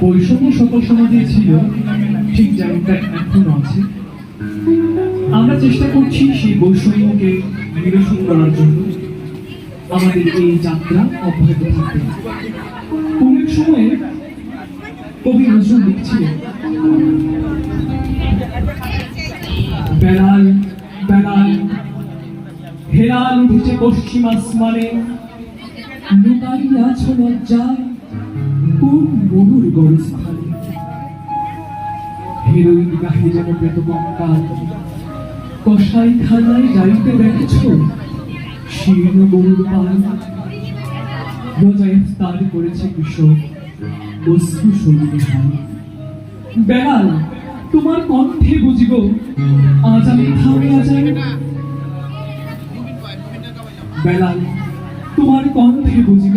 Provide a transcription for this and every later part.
বৈষম্য সকল সমাজে ছিল, ঠিক যেমনটা এখনও আছে। আমরা চেষ্টা করছি সেই বৈষম্যকে নিরসন করার জন্য। আমাদের এই যাত্রা অব্যাহত থাকবে। কোন সময়ে কবি নজরুল লিখছিলেন বেড়াল বেড়াল হেরাল উঠেছে পশ্চিম আসমানে লুকাইয়াছ লজ্জায় কোন মনুর গরস্থানে হেরোইন গাহে যেন পেত কঙ্কাল। কষাই খানায় যাইতে দেখেছ? শীর্ণ গরুর পাল। রোজা ইফতার করেছে কৃষক। বস্তু শরীরে বেড়াল তোমার কণ্ঠে বুঝিব, আজ আমি থামিয়া যাই। বেলাল, তোমার কণ্ঠে বুঝিব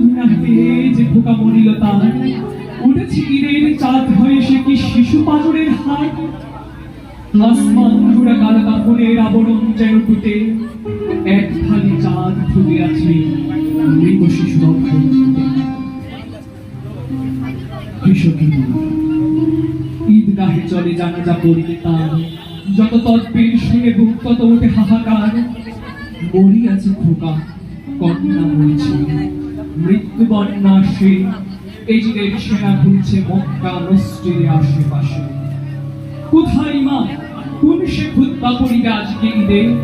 পেয়ে যে ঈদগাহে চলে জানাজা পড়িতে তার। যত তৎপীর শুনে বুক তত ওঠে হাহাকার। মরি আছে খোকা, কন্যা মরিছে। মৃত্যু বন্যা সে এজিদের সেনা ঘুরছে মক্কা আশেপাশে। কোথায় মা? কোন সে খুদ্া পড়িবে আজকে ঈদে?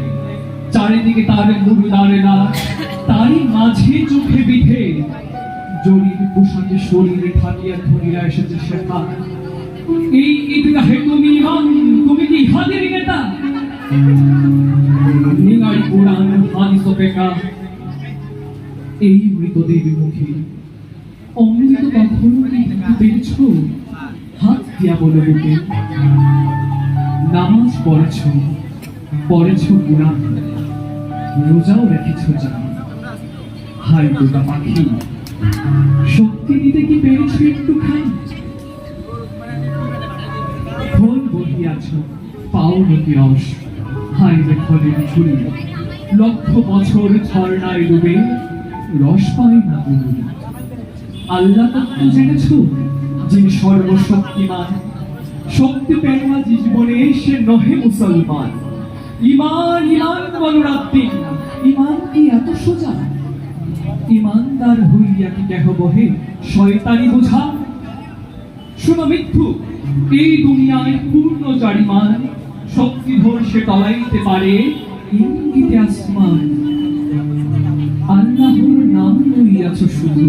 চারিদিকে তার মুরুদারেরা তারই মাঝে চোখে বিধে। জরির পোশাকে শরীরে ঠাকিয়া ধরিয়া এসেছে শেখা। এই ঈদগাহে তুমি ইমাম, তুমি কি ইহাদের নেতা? নিঙাই কোরআন, হাদিস বেকা এই মৃতদের মুখে। অমৃত কখনো পেয়েছ হাত দিয়া বলে বুকে নামাজ পড়েছ পড়েছ কোরআন রোজাও রেখেছ জান হাই দুটা পাখি, শক্তি দিতে কি পেরেছ একটুখানি? ফোন বহিয়াছ, পাও নতি রস। হাই রে ঝুলি, লক্ষ বছর ঝর্ণায় ডুবে ইমান ইমানদার হইয়া কি কেহ বহে, শয়তানি বোঝা? শোনো মিথ্যু, এই দুনিয়ায় পূর্ণ জারিমান, শক্তিধর সে তলাইতে পারে, ইঙ্গিতে আসমান। লইয়াছ শুধু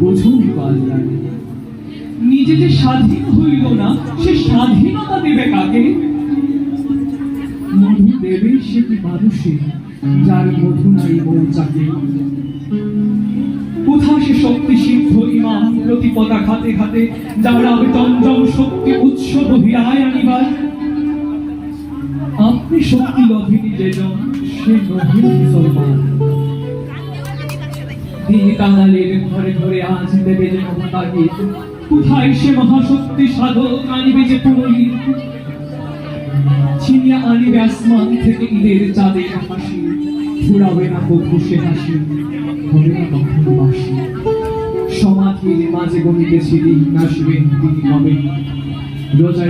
বোঝুন আল্লাহ নিজে যে স্বাধীন হইল না, সে স্বাধীনতা দেবে কাকে? মধু দেবে সে কি মানুষে, যার মধু নাই মৌচাকে? কোথা সে শক্তি সিদ্ধ ইমাম প্রতিপদা খাতে খাতে যারা চঞ্চল শক্তি উৎস বহিয়ায় আনিবার? আপনি শক্তি লভিনী যেজন সে নহিল মুসলমান। ঘরে ঘরে আজ দেবে যে মহাতাগিদ কোথায় সে মহাশক্তি সাধক আনিবে যে পুরোহিত? ছিনিয়া আনিবে আসমান থেকে ঈদের হাসি। ফুরাবে না সে হাসি না কখনো বাসি সমাধির মাঝে গণিতেছি দিন আসবেন তিনি হবে রোজা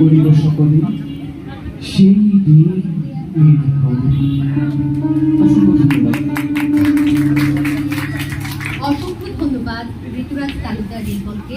করিব সকলে, সেই দিন ঈদ হবে। পৃথ্বীরাজ তালুকদার রিঙ্কলকে